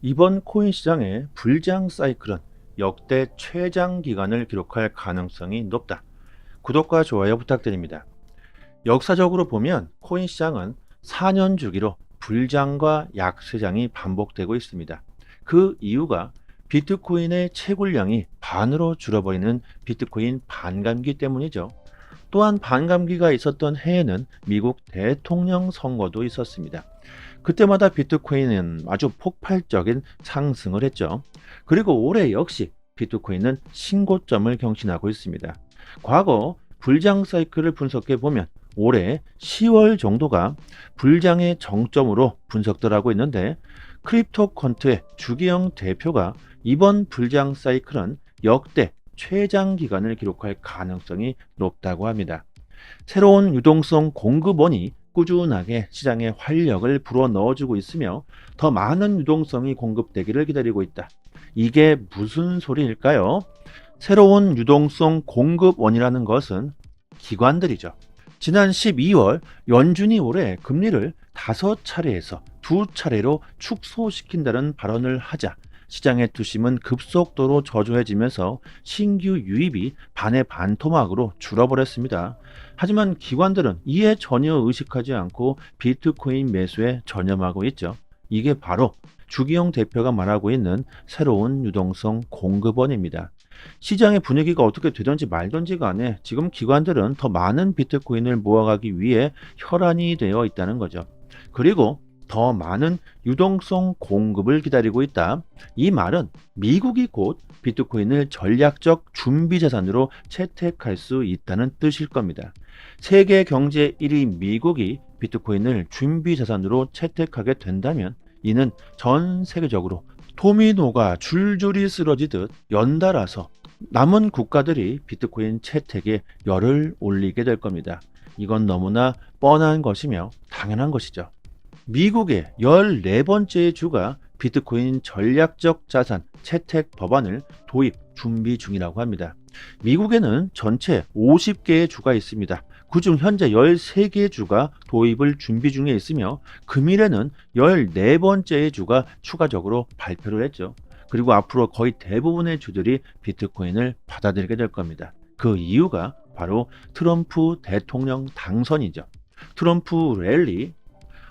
이번 코인 시장의 불장 사이클은 역대 최장 기간을 기록할 가능성이 높다. 구독과 좋아요 부탁드립니다. 역사적으로 보면 코인 시장은 4년 주기로 불장과 약세장이 반복되고 있습니다. 그 이유가 비트코인의 채굴량이 반으로 줄어버리는 비트코인 반감기 때문이죠. 또한 반감기가 있었던 해에는 미국 대통령 선거도 있었습니다. 그때마다 비트코인은 아주 폭발적인 상승을 했죠. 그리고 올해 역시 비트코인은 신고점을 경신하고 있습니다. 과거 불장 사이클을 분석해 보면 올해 10월 정도가 불장의 정점으로 분석들 하고 있는데 크립토 퀀트의 주기영 대표가 이번 불장 사이클은 역대 최장 기간을 기록할 가능성이 높다고 합니다. 새로운 유동성 공급원이 꾸준하게 시장에 활력을 불어 넣어주고 있으며 더 많은 유동성이 공급되기를 기다리고 있다. 이게 무슨 소리일까요? 새로운 유동성 공급원이라는 것은 기관들이죠. 지난 12월 연준이 올해 금리를 다섯 차례에서 두 차례로 축소시킨다는 발언을 하자 시장의 투심은 급속도로 저조해지면서 신규 유입이 반의 반토막으로 줄어버렸습니다. 하지만 기관들은 이에 전혀 의식하지 않고 비트코인 매수에 전념하고 있죠. 이게 바로 주기영 대표가 말하고 있는 새로운 유동성 공급원입니다. 시장의 분위기가 어떻게 되든지 말든지 간에 지금 기관들은 더 많은 비트코인을 모아가기 위해 혈안이 되어 있다는 거죠. 그리고 더 많은 유동성 공급을 기다리고 있다. 이 말은 미국이 곧 비트코인을 전략적 준비 자산으로 채택할 수 있다는 뜻일 겁니다. 세계 경제 1위 미국이 비트코인을 준비 자산으로 채택하게 된다면 이는 전 세계적으로 도미노가 줄줄이 쓰러지듯 연달아서 남은 국가들이 비트코인 채택에 열을 올리게 될 겁니다. 이건 너무나 뻔한 것이며 당연한 것이죠. 미국의 14번째 주가 비트코인 전략적 자산 채택 법안을 도입 준비 중이라고 합니다. 미국에는 전체 50개의 주가 있습니다. 그중 현재 13개의 주가 도입을 준비 중에 있으며 금일에는 14번째의 주가 추가적으로 발표를 했죠. 그리고 앞으로 거의 대부분의 주들이 비트코인을 받아들이게 될 겁니다. 그 이유가 바로 트럼프 대통령 당선이죠. 트럼프 랠리,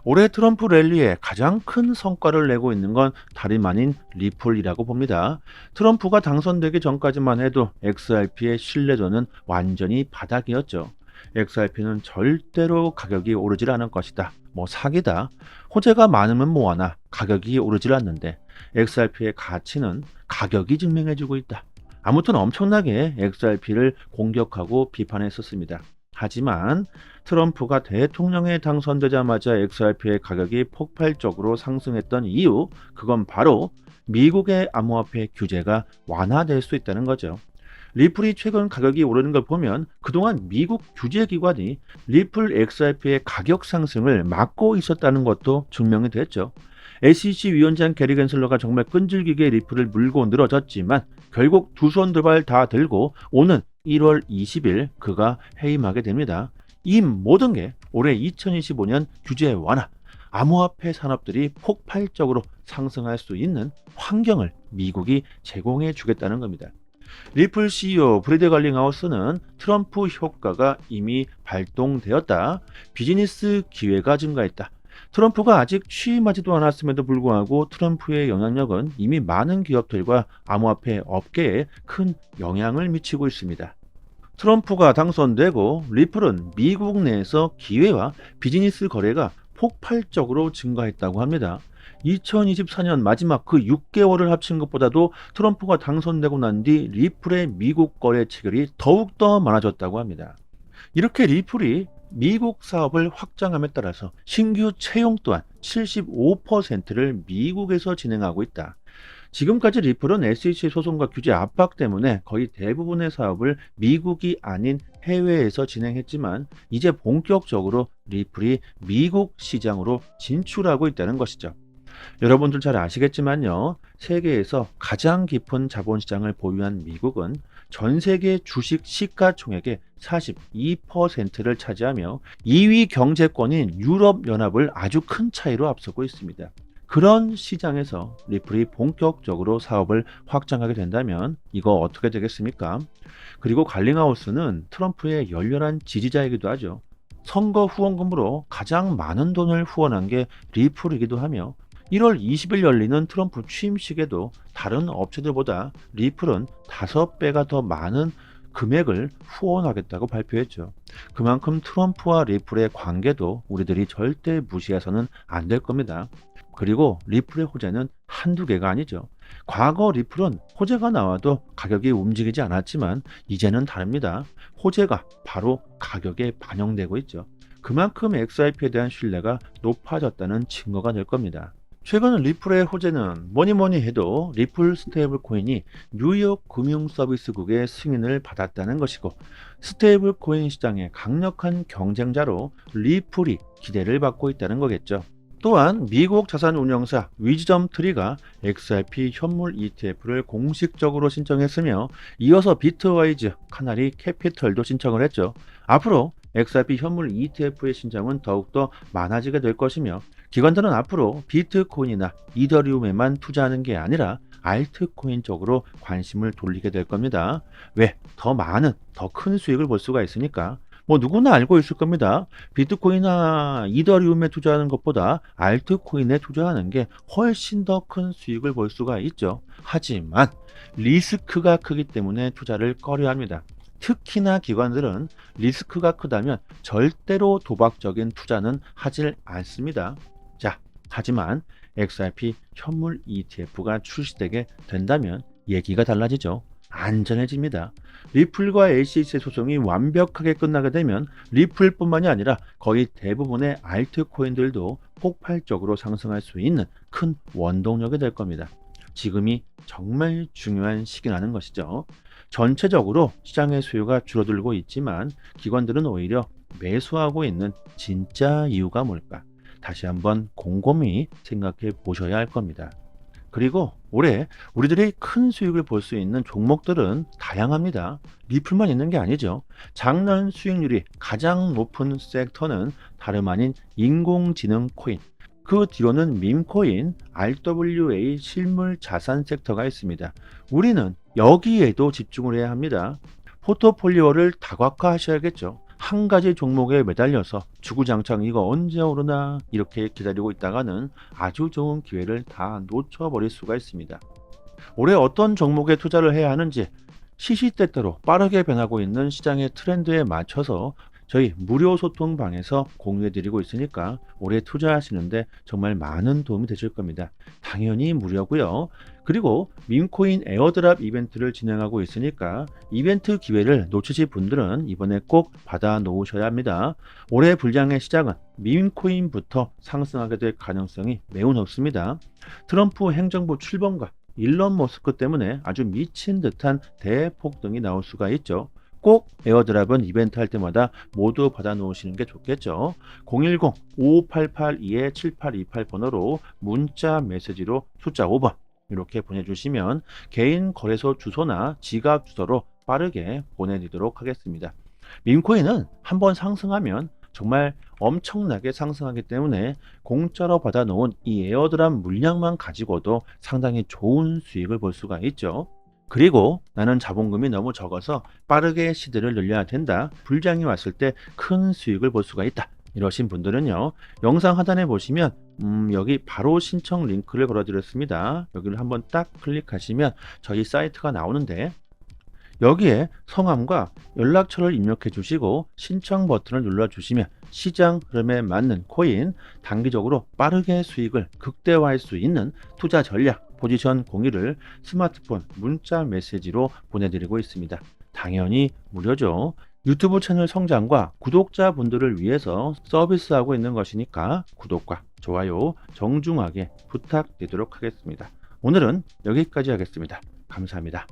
올해 트럼프 랠리에 가장 큰 성과를 내고 있는 건 다름 아닌 리플이라고 봅니다. 트럼프가 당선되기 전까지만 해도 XRP의 신뢰도는 완전히 바닥이었죠. XRP는 절대로 가격이 오르질 않을 것이다. 뭐 사기다. 호재가 많으면 뭐하나 가격이 오르질 않는데 XRP의 가치는 가격이 증명해주고 있다. 아무튼 엄청나게 XRP를 공격하고 비판했었습니다. 하지만 트럼프가 대통령에 당선되자마자 XRP의 가격이 폭발적으로 상승했던 이유, 그건 바로 미국의 암호화폐 규제가 완화될 수 있다는 거죠. 리플이 최근 가격이 오르는 걸 보면 그동안 미국 규제기관이 리플 XRP의 가격 상승을 막고 있었다는 것도 증명이 됐죠. SEC 위원장 게리 겐슬러가 정말 끈질기게 리플을 물고 늘어졌지만 결국 두 손 두 발 다 들고 오는 1월 20일 그가 해임하게 됩니다. 이 모든 게 올해 2025년 규제 완화, 암호화폐 산업들이 폭발적으로 상승할 수 있는 환경을 미국이 제공해 주겠다는 겁니다. 리플 CEO 브래드 갈링하우스는 트럼프 효과가 이미 발동되었다. 비즈니스 기회가 증가했다. 트럼프가 아직 취임하지도 않았음에도 불구하고 트럼프의 영향력은 이미 많은 기업들과 암호화폐 업계에 큰 영향을 미치고 있습니다. 트럼프가 당선되고 리플은 미국 내에서 기회와 비즈니스 거래가 폭발적으로 증가했다고 합니다. 2024년 마지막 그 6개월을 합친 것보다도 트럼프가 당선되고 난 뒤 리플의 미국 거래 체결이 더욱더 많아졌다고 합니다. 이렇게 리플이 미국 사업을 확장함에 따라서 신규 채용 또한 75%를 미국에서 진행하고 있다. 지금까지 리플은 SEC 소송과 규제 압박 때문에 거의 대부분의 사업을 미국이 아닌 해외에서 진행했지만 이제 본격적으로 리플이 미국 시장으로 진출하고 있다는 것이죠. 여러분들 잘 아시겠지만요. 세계에서 가장 깊은 자본시장을 보유한 미국은 전 세계 주식 시가총액의 42%를 차지하며 2위 경제권인 유럽연합을 아주 큰 차이로 앞서고 있습니다. 그런 시장에서 리플이 본격적으로 사업을 확장하게 된다면 이거 어떻게 되겠습니까? 그리고 갈링하우스는 트럼프의 열렬한 지지자이기도 하죠. 선거 후원금으로 가장 많은 돈을 후원한 게 리플이기도 하며 1월 20일 열리는 트럼프 취임식에도 다른 업체들보다 리플은 5배가 더 많은 금액을 후원하겠다고 발표했죠. 그만큼 트럼프와 리플의 관계도 우리들이 절대 무시해서는 안 될 겁니다. 그리고 리플의 호재는 한두 개가 아니죠. 과거 리플은 호재가 나와도 가격이 움직이지 않았지만 이제는 다릅니다. 호재가 바로 가격에 반영되고 있죠. 그만큼 XRP에 대한 신뢰가 높아졌다는 증거가 될 겁니다. 최근 리플의 호재는 뭐니 뭐니 해도 리플 스테이블 코인이 뉴욕 금융 서비스국의 승인을 받았다는 것이고 스테이블 코인 시장의 강력한 경쟁자로 리플이 기대를 받고 있다는 거겠죠. 또한 미국 자산 운용사 위즈덤 트리가 XRP 현물 ETF를 공식적으로 신청했으며 이어서 비트와이즈, 카나리 캐피털도 신청을 했죠. 앞으로 XRP 현물 ETF의 신청은 더욱더 많아지게 될 것이며 기관들은 앞으로 비트코인이나 이더리움에만 투자하는 게 아니라 알트코인 쪽으로 관심을 돌리게 될 겁니다. 왜? 더 많은, 더 큰 수익을 볼 수가 있으니까. 뭐 누구나 알고 있을 겁니다. 비트코인이나 이더리움에 투자하는 것보다 알트코인에 투자하는 게 훨씬 더 큰 수익을 볼 수가 있죠. 하지만 리스크가 크기 때문에 투자를 꺼려 합니다. 특히나 기관들은 리스크가 크다면 절대로 도박적인 투자는 하질 않습니다. 자, 하지만 XRP 현물 ETF가 출시되게 된다면 얘기가 달라지죠. 안전해집니다. 리플과 LCC 소송이 완벽하게 끝나게 되면 리플뿐만이 아니라 거의 대부분의 알트코인들도 폭발적으로 상승할 수 있는 큰 원동력이 될 겁니다. 지금이 정말 중요한 시기라는 것이죠. 전체적으로 시장의 수요가 줄어들고 있지만 기관들은 오히려 매수하고 있는 진짜 이유가 뭘까? 다시 한번 곰곰이 생각해 보셔야 할 겁니다. 그리고 올해 우리들이 큰 수익을 볼 수 있는 종목들은 다양합니다. 리플만 있는 게 아니죠. 작년 수익률이 가장 높은 섹터는 다름 아닌 인공지능 코인, 그 뒤로는 밈코인, RWA 실물 자산 섹터가 있습니다. 우리는 여기에도 집중을 해야 합니다. 포트폴리오를 다각화하셔야겠죠. 한 가지 종목에 매달려서 주구장창 이거 언제 오르나 이렇게 기다리고 있다가는 아주 좋은 기회를 다 놓쳐버릴 수가 있습니다. 올해 어떤 종목에 투자를 해야 하는지 시시때때로 빠르게 변하고 있는 시장의 트렌드에 맞춰서 저희 무료 소통방에서 공유해드리고 있으니까 올해 투자하시는데 정말 많은 도움이 되실 겁니다. 당연히 무료고요. 그리고 민코인 에어드랍 이벤트를 진행하고 있으니까 이벤트 기회를 놓치실 분들은 이번에 꼭 받아 놓으셔야 합니다. 올해 불장의 시작은 민코인부터 상승하게 될 가능성이 매우 높습니다. 트럼프 행정부 출범과 일론 머스크 때문에 아주 미친 듯한 대폭등이 나올 수가 있죠. 꼭 에어드랍은 이벤트 할 때마다 모두 받아 놓으시는 게 좋겠죠. 010-5882-7828 번호로 문자 메시지로 숫자 5번 이렇게 보내주시면 개인 거래소 주소나 지갑 주소로 빠르게 보내드리도록 하겠습니다. 민코인은 한번 상승하면 정말 엄청나게 상승하기 때문에 공짜로 받아놓은 이 에어드랍 물량만 가지고도 상당히 좋은 수익을 볼 수가 있죠. 그리고 나는 자본금이 너무 적어서 빠르게 시드를 늘려야 된다. 불장이 왔을 때 큰 수익을 볼 수가 있다. 이러신 분들은요. 영상 하단에 보시면 음, 여기 바로 신청 링크를 걸어드렸습니다. 여기를 한번 딱 클릭하시면 저희 사이트가 나오는데 여기에 성함과 연락처를 입력해 주시고 신청 버튼을 눌러 주시면 시장 흐름에 맞는 코인 단기적으로 빠르게 수익을 극대화할 수 있는 투자 전략 포지션 공유를 스마트폰 문자 메시지로 보내드리고 있습니다. 당연히 무료죠. 유튜브 채널 성장과 구독자분들을 위해서 서비스하고 있는 것이니까 구독과 좋아요 정중하게 부탁드리도록 하겠습니다. 오늘은 여기까지 하겠습니다. 감사합니다.